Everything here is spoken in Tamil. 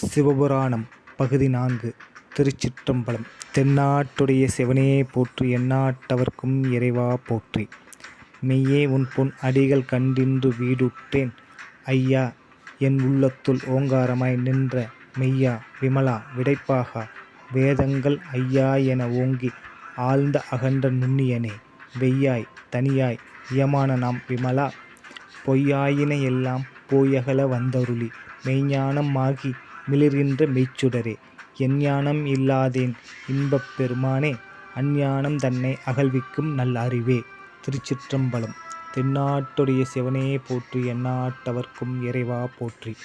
சிவபுராணம் பகுதி நான்கு திருச்சிற்றம்பலம். தென்னாட்டுடைய சிவனே போற்றி எந்நாட்டவர்க்கும் இறைவா போற்றி. மெய்யே உன் பொன் அடிகள் கண்டின்று வீடுற்றேன். ஐயா என் உள்ளத்துள் ஓங்காரமாய் நின்ற மெய்யா விமலா விடைப்பாகா. வேதங்கள் ஐயா என ஓங்கி ஆழ்ந்த அகன்ற நுண்ணியனே. வெய்யாய் தனியாய் இயமான நாம் விமலா. பொய்யாயின எல்லாம் போயகல வந்தருளி. மெய்ஞானமாகி மிளிர்கின்ற மெய்ச்சுடரே. எஞ்ஞானம் இல்லாதேன் இன்பப் பெருமானே அஞ்ஞானம் தன்னை அகல்விக்கும் நல் அறிவே. திருச்சிற்றம்பலம். தென்னாட்டுடைய சிவனே போற்றி எந்நாட்டவர்க்கும் இறைவா போற்றி.